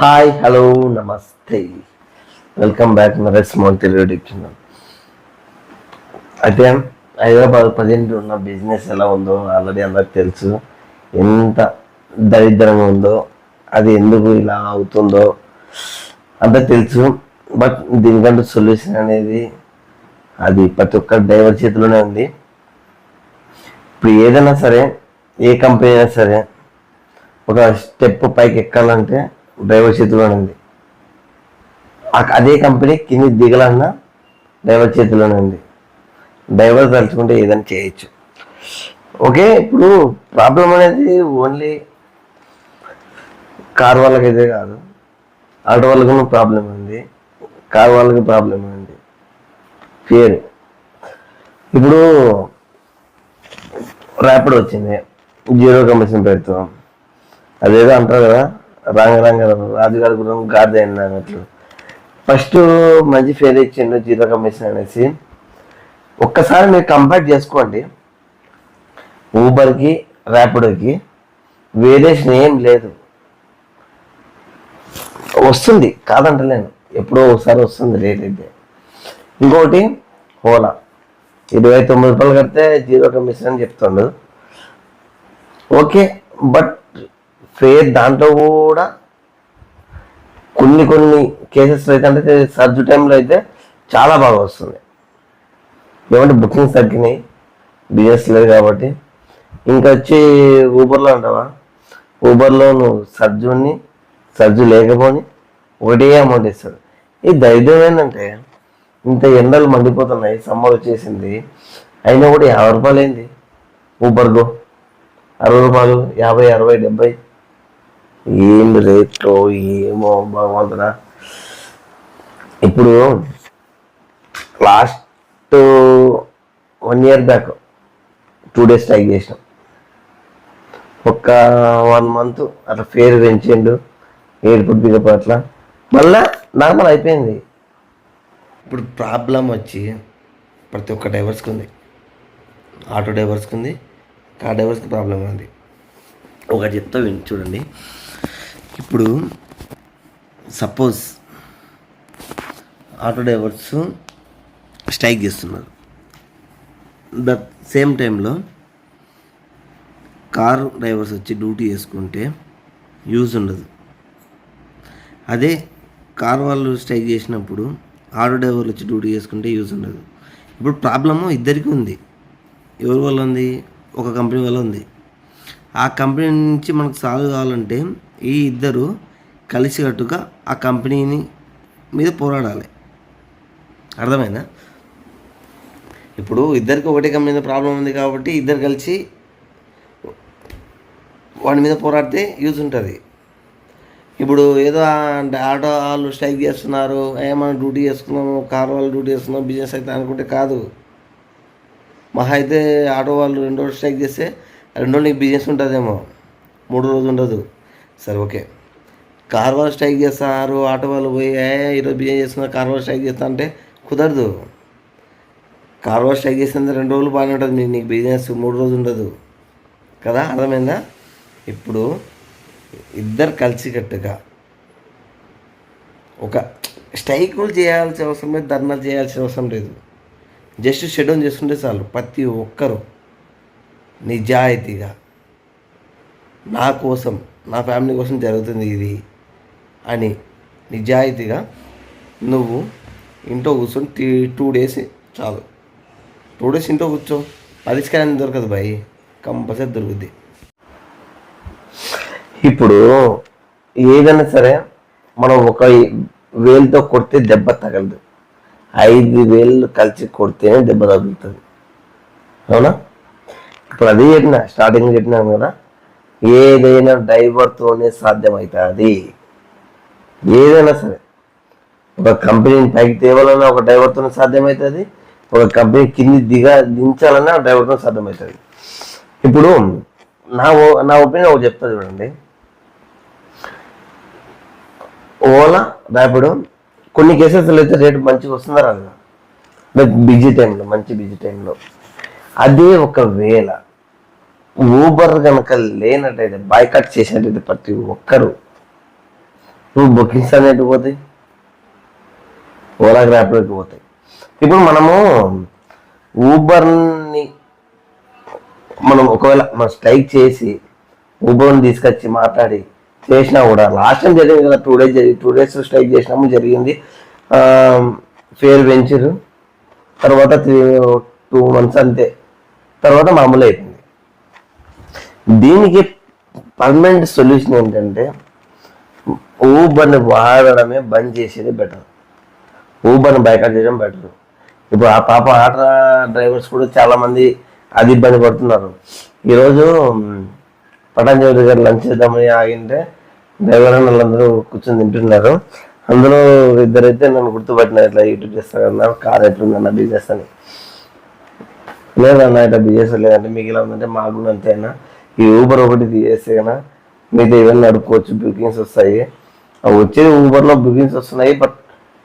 Hi hello నమస్తే. Welcome back Naresh small Telugu YouTube అయితే Hyderabad present ఉన్న బిజినెస్ ఎలా ఉందో ఆల్రెడీ అందరికి తెలుసు. ఎంత దరిద్రంగా ఉందో అది ఎందుకు ఇలా అవుతుందో అంతా తెలుసు. బట్ దీనికంటే సొల్యూషన్ అనేది అది ప్రతి ఒక్క డ్రైవర్ చేతిలోనే ఉంది. ఇప్పుడు ఏదైనా సరే ఏ కంపెనీ అయినా సరే ఒక స్టెప్ పైకి ఎక్కాలంటే డ్రైవర్ చేతిలోనే ఉంది అదే కంపెనీ కింది దిగలన్నా డ్రైవర్ చేతిలోనే ఉంది డ్రైవర్ తలుచుకుంటే ఏదైనా చేయొచ్చు. ఓకే ఇప్పుడు ప్రాబ్లం అనేది ఓన్లీ కార్ వాళ్ళకైతే కాదు. ఆటో వాళ్ళకు ప్రాబ్లం ఉంది. కార్ వాళ్ళకి ప్రాబ్లం ఉంది. పేరు ఇప్పుడు ర్యాపిడ్ వచ్చింది. జీరో కమిషన్ పెడతాం. అదేదో అంటారు కదా? రాంగ రాంగ రాజుగారి గురం గాడిద అయింది అన్నట్లు. ఫస్ట్ మంచి ఫేర్ ఇచ్చిండు జీరో కమిషన్ అనేసి. ఒక్కసారి మీరు కంపేర్ చేసుకోండి. ఊబర్కి ర్యాపిడోకి వేరియేషన్ ఏం లేదు. వస్తుంది కాదంటలేను. ఎప్పుడో ఒకసారి వస్తుంది రేట్ అయితే. ఇంకోటి ఓలా. ఇరవై తొమ్మిది రూపాయలు కడితే జీరో కమిషన్ అని చెప్తుండు. ఓకే బట్ ఫేర్ దాంట్లో కూడా కొన్ని కొన్ని కేసెస్ అయితే అంటే సర్జు టైంలో అయితే చాలా బాగా వస్తుంది. ఏమంటే బుకింగ్స్ తగ్గినాయి బిజినెస్ లేదు కాబట్టి. ఇంకా వచ్చి ఊబర్లో అంటావా? ఊబర్లో నువ్వు సర్జుని సర్జు లేకపోని ఒకటే అమౌంట్ ఇస్తాడు. ఈ దరిద్రం ఏంటంటే ఇంత ఎండలు మండిపోతున్నాయి సమ్మర్ వచ్చేసింది అయినా కూడా యాభై రూపాయలు ఏంది? ఊబర్గో అరవై రూపాయలు యాభై అరవై డెబ్బై ఏం రేట్లో ఏమో భగవంతుడా ఇప్పుడు last one year back two days try చేసినాం. ఒక వన్ మంత్ అట్లా ఫేర్ పెంచిండు ఎయిర్పోర్ట్ పికప్ అట్లా మళ్ళా నార్మల్ అయిపోయింది. ఇప్పుడు ప్రాబ్లం వచ్చి ప్రతి ఒక్క డ్రైవర్స్కి ఉంది. ఆటో డ్రైవర్స్కి ఉంది కార్ డ్రైవర్స్కి ప్రాబ్లం ఉంది. ఒక చెప్తా విని చూడండి. ఇప్పుడు సపోజ్ ఆటో డ్రైవర్స్ స్ట్రైక్ చేస్తున్నారు. దట్ సేమ్ టైంలో కారు డ్రైవర్స్ వచ్చి డ్యూటీ చేసుకుంటే యూజ్ ఉండదు. అదే కార్ వాళ్ళు స్ట్రైక్ చేసినప్పుడు ఆటో డ్రైవర్లు వచ్చి డ్యూటీ చేసుకుంటే యూజ్ ఉండదు. ఇప్పుడు ప్రాబ్లము ఇద్దరికి ఉంది. ఎవరి వల్ల ఉంది? ఒక కంపెనీ వల్ల ఉంది. ఆ కంపెనీ నుంచి మనకు సాల్వ్ కావాలంటే ఈ ఇద్దరు కలిసికట్టుగా ఆ కంపెనీని మీద పోరాడాలి. అర్థమైనా ఇప్పుడు ఇద్దరికి ఒకటే కంపెనీ మీద ప్రాబ్లం ఉంది కాబట్టి ఇద్దరు కలిసి వాడి మీద పోరాడితే యూజ్ ఉంటుంది. ఇప్పుడు ఏదో అంటే ఆటో వాళ్ళు స్ట్రైక్ చేస్తున్నారు ఏమైనా డ్యూటీ చేసుకున్నాము కార్ వాళ్ళు డ్యూటీ చేస్తున్నాం బిజినెస్ అయితే అనుకుంటే కాదు. మహా అయితే ఆటో వాళ్ళు రెండు రోజులు స్ట్రైక్ చేస్తే రెండు రోజులు బిజినెస్ ఉంటుందేమో మూడు రోజులు ఉండదు. సరే ఓకే. కార్ వాళ్ళు స్ట్రైక్ చేస్తారు ఆటో వాళ్ళు పోయి ఈరోజు బిజినెస్ చేస్తున్నారు కార్ వాళ్ళు స్ట్రైక్ చేస్తా అంటే కుదరదు. కార్ వాళ్ళు స్ట్రైక్ చేసిన రెండు రోజులు బాగానే ఉంటుంది నీకు నీకు బిజినెస్ మూడు రోజులు ఉండదు. కదా అర్థమైందా? ఇప్పుడు ఇద్దరు కలిసికట్టుగా ఒక స్ట్రైకులు చేయాల్సిన అవసరం లేదు ధర్నాలు చేయాల్సిన అవసరం లేదు. జస్ట్ షెడ్యూల్ చేస్తుంటే చాలు ప్రతి ఒక్కరు నిజాయితీగా నా కోసం నా ఫ్యామిలీ కోసం జరుగుతుంది ఇది అని నిజాయితీగా నువ్వు ఇంట్లో కూర్చొని టీ టూ డేస్ చాలు. టూ డేస్ ఇంట్లో కూర్చో. పరిష్కారం దొరకదు బాయ్ కంపల్సరీ దొరుకుద్ది. ఇప్పుడు ఏదైనా సరే మనం ఒక వేలుతో కొడితే దెబ్బ తగలదు. ఐదు వేలు కలిసి కొడితేనే దెబ్బ తగులుతుంది. అవునా? ఇప్పుడు అదే చెప్పిన స్టార్టింగ్ చెప్పినాను కదా. ఏదైనా డ్రైవర్తోనే సాధ్యమవుతుంది ఏదైనా సరే. ఒక కంపెనీని పైకి తేవాలన్నా ఒక డ్రైవర్తోనే సాధ్యమవుతుంది ఒక కంపెనీ కింది దిగా దించాలన్నా డ్రైవర్తో సాధ్యమవుతుంది ఇప్పుడు నా ఓ- నా ఒపీనియన్ ఒకటి చెప్తా చూడండి. ఓలా ర్యాపిడో కొన్ని కేసెస్లో అయితే రేటు మంచిగా వస్తుందా రాదు? బిజీ టైంలో మంచి బిజీ టైంలో అదే ఒకవేళ ఊబర్ కనుక లేనట్టయితే బైకట్ చేసినట్టయితే ప్రతి ఒక్కరు నువ్వు బుకింగ్స్ అనేటి పోతాయి ఓలా గ్రాప్లోకి పోతాయి. ఇప్పుడు మనము ఊబర్ని మనం ఒకవేళ మనం స్ట్రైక్ చేసి ఊబర్ని తీసుకొచ్చి మాట్లాడి చేసినా కూడా లాస్ట్ టైం జరిగింది కదా టూ డేస్ జరిగి టూ డేస్ స్ట్రైక్ చేసినాము జరిగింది. ఫేర్ పెంచారు తర్వాత త్రీ టూ మంత్స్ అంతే. తర్వాత మామూలు అయిపోయింది దీనికి పర్మనెంట్ సొల్యూషన్ ఏంటంటే ఊబర్ని వాడడమే బంద్ చేసేది బెటర్ ఊబర్ని బైకట్ చేయడం బెటర్ ఇప్పుడు ఆ పాప ఆటో డ్రైవర్స్ కూడా చాలామంది అది ఇబ్బంది పడుతున్నారు. ఈరోజు పటాంజలి గారు లంచ్ చేద్దామని ఆగింటే డ్రైవర్ అని వాళ్ళందరూ కూర్చొని తింటున్నారు. అందులో ఇద్దరైతే నన్ను గుర్తుపట్టినారు ఇట్లా యూట్యూబ్ చేస్తారు అన్నారు కార్ ఎట్లుందన్న బిజినెస్ అని. లేదన్నా ఇట్లా బిజినెస్ లేదంటే మీకు ఇలా ఉందంటే మాకు అంతేనా ఈ ఊబర్ ఒకటి తీసేస్తే కదా మీతో ఇవన్నీ నడుపుకోవచ్చు బుకింగ్స్ వస్తాయి. అవి వచ్చేది ఊబర్లో బుకింగ్స్ వస్తున్నాయి బట్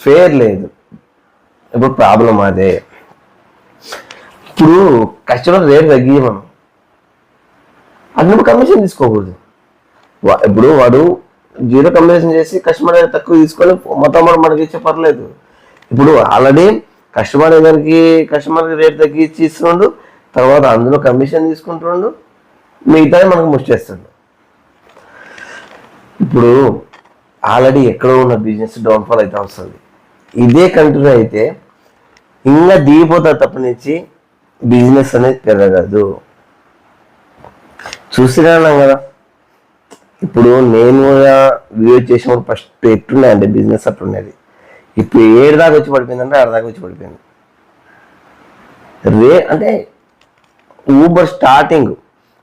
ఫేర్ లేదు. ఇప్పుడు ప్రాబ్లం అదే. ఇప్పుడు కస్టమర్ రేట్ తగ్గి మనం. అన్నప్పుడు కమిషన్ తీసుకోకూడదు. వా- ఇప్పుడు వాడు జీరో కమిషన్ చేసి కస్టమర్ తక్కువ తీసుకొని మొత్తం మనకి ఇచ్చే ఇప్పుడు ఆల్రెడీ కస్టమర్ దానికి కస్టమర్ రేట్ తగ్గించి ఇస్తున్నాడు తర్వాత అందులో కమిషన్ తీసుకుంటుండు మిగతా మనకు ముష్టేస్తుండు ఇప్పుడు ఆల్రెడీ ఎక్కడో ఉన్న బిజినెస్ డౌన్ఫాల్ అయితే వస్తుంది ఇదే కంటిన్యూ అయితే ఇంకా దిగిపోతా తప్పనించి బిజినెస్ అనేది పెరగదు. చూసినాను కదా. ఇప్పుడు నేను కూడా వీడియో చేసినప్పుడు ఫస్ట్ ఎట్టున్నాయండి బిజినెస్ అట్లున్నది ఇప్పుడు ఏడు దాకా వచ్చి పడిపోయిందంటే ఆరు దాకా వచ్చి పడిపోయింది. రే అంటే ఊబర్ స్టార్టింగ్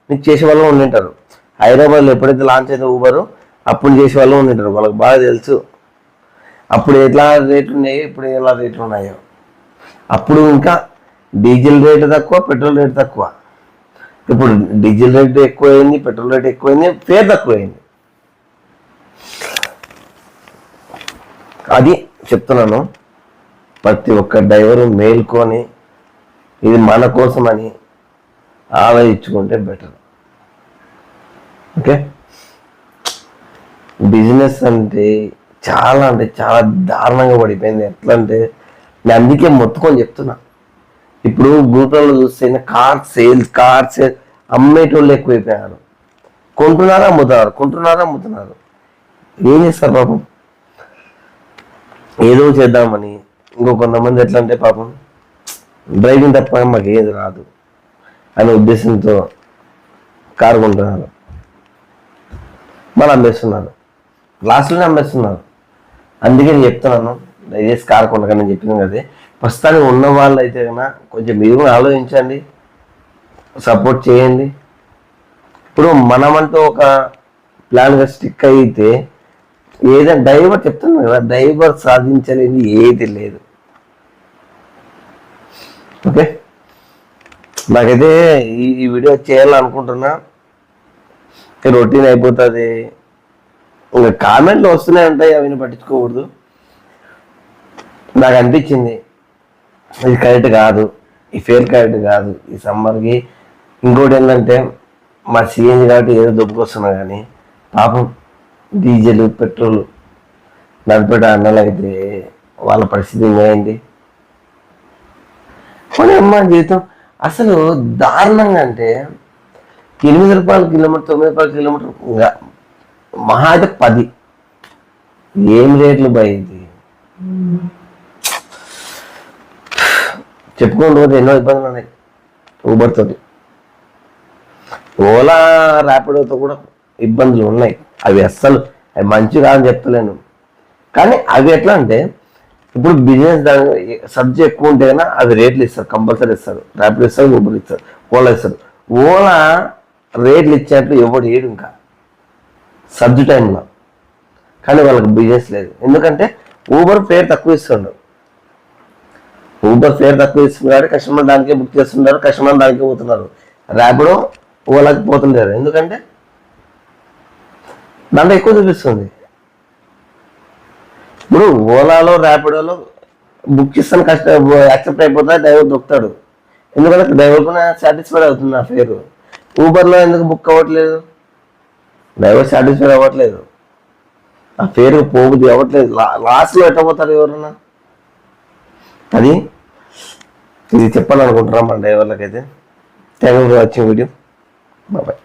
నీకు చేసే వాళ్ళు ఉండింటారు హైదరాబాద్లో ఎప్పుడైతే లాంచ్ అయితే ఊబరు అప్పుడు చేసే వాళ్ళు ఉండింటారు వాళ్ళకి బాగా తెలుసు. అప్పుడు ఎట్లా రేట్లు ఉన్నాయో ఇప్పుడు ఎలా రేట్లు ఉన్నాయో. అప్పుడు ఇంకా డీజిల్ రేటు తక్కువ పెట్రోల్ రేటు తక్కువ. ఇప్పుడు డీజిల్ రేటు ఎక్కువైంది పెట్రోల్ రేటు ఎక్కువైంది ఫేర్ తక్కువైంది. అది చెప్తున్నాను. ప్రతి ఒక్క డ్రైవరు మేల్కొని ఇది మన కోసమని ఆలోచించుకుంటే బెటర్. ఓకే? బిజినెస్ అంటే చాలా అంటే చాలా దారుణంగా పడిపోయింది. ఎట్లా అంటే నేను అందుకే మొత్తుకొని చెప్తున్నా. ఇప్పుడు గూగుల్లో చూస్తే కార్ సేల్స్ కార్ సేల్ అమ్మేటోళ్ళు ఎక్కువైపోయారు. కొంటున్నారా అమ్ముతున్నారు? కొంటున్నారా అమ్ముతున్నారు? ఏం చేస్తారు పాపం? ఏదో చేద్దామని ఇంకో కొంతమంది ఎట్లా అంటే పాపం డ్రైవింగ్ తప్ప మాకు ఏది రాదు. అనే ఉద్దేశంతో కారు కొంటున్నారు మళ్ళీ అమ్మేస్తున్నారు లాస్ట్లోనే అమ్మేస్తున్నారు అందుకే నేను చెప్తున్నాను దయచేసి కారు కొనకండి అని చెప్పింది కదా. ప్రస్తుతానికి ఉన్న వాళ్ళు అయితే కన్నా కొంచెం మీరు కూడా ఆలోచించండి సపోర్ట్ చేయండి. ఇప్పుడు మనమంటూ ఒక ప్లాన్గా స్టిక్ అయితే ఏదైనా డ్రైవర్ చెప్తున్నాను కదా డ్రైవర్ సాధించలేని ఏది లేదు. ఓకే? నాకైతే ఈ ఈ వీడియో చేయాలనుకుంటున్నా. రొటీన్ అయిపోతుంది. ఇంకా కామెంట్లు వస్తూనే ఉంటాయి అవి పట్టించుకోకూడదు. నాకు అనిపించింది ఇది కరెక్ట్ కాదు ఈ ఫేర్ కరెక్ట్ కాదు ఈ సమ్మర్కి. ఇంకోటి ఏంటంటే మా సీఎం కాబట్టి ఏదో దొబ్బుకొస్తున్నా కానీ పాపం డీజిల్ పెట్రోల్ నడిపేట అన్నలైతే వాళ్ళ పరిస్థితి ఏమైంది పోనీ అమ్మ జీవితం అసలు దారుణంగా అంటే ఎనిమిది రూపాయల కిలోమీటర్ తొమ్మిది రూపాయల కిలోమీటర్ ఇంకా మహా అయితే పది. ఏం రేట్లు పోయింది చెప్పుకుంటూ పోతే ఎన్నో ఇబ్బందులు ఉన్నాయి ఊబర్తో ఓలా ర్యాపిడోతో కూడా ఇబ్బందులు ఉన్నాయి. అవి అస్సలు అవి మంచి కాదని చెప్తలేను. కానీ అవి ఎట్లా అంటే ఇప్పుడు బిజినెస్ దాని సబ్జెక్ట్ ఎక్కువ ఉంటే కన్నా అవి రేట్లు ఇస్తారు కంపల్సరీ ఇస్తారు ర్యాపిడ్ ఇస్తారు ఊబర్ ఇస్తారు ఓలా ఇస్తారు. ఓలా రేట్లు ఇచ్చినట్లు ఎవడు ఏడు ఇంకా? సబ్జు టైంలో కానీ వాళ్ళకి బిజినెస్ లేదు. ఎందుకంటే ఊబర్ ఫేర్ తక్కువ ఇస్తుండ్రు ఊబర్ ఫేర్ తక్కువ ఇస్తున్నారు కస్టమర్ దానికే బుక్ చేస్తున్నారు కస్టమర్ దానికే పోతున్నారు. ర్యాపిడో ఓలాకి పోతుంటారు. ఎందుకంటే దాంట్లో ఎక్కువ చూపిస్తుంది. ఇప్పుడు ఓలాలో ర్యాపిడోలో బుక్ చేస్తాను కష్ట యాక్సెప్ట్ అయిపోతా డ్రైవర్ దొక్కుతాడు. ఎందుకంటే డ్రైవర్ కూడా సాటిస్ఫైడ్ అవుతుంది ఆ ఫేరు ఊబర్లో ఎందుకు బుక్ అవ్వట్లేదు? డ్రైవర్ సాటిస్ఫైడ్ అవ్వట్లేదు. ఆ పేరు పోగుది అవ్వట్లేదు. లా- లాస్ట్లో ఎట్టబోతారు ఎవరన్నా? అది ఇది చెప్పాలనుకుంటున్నాం మన డ్రైవర్లకైతే thank you for watching video bye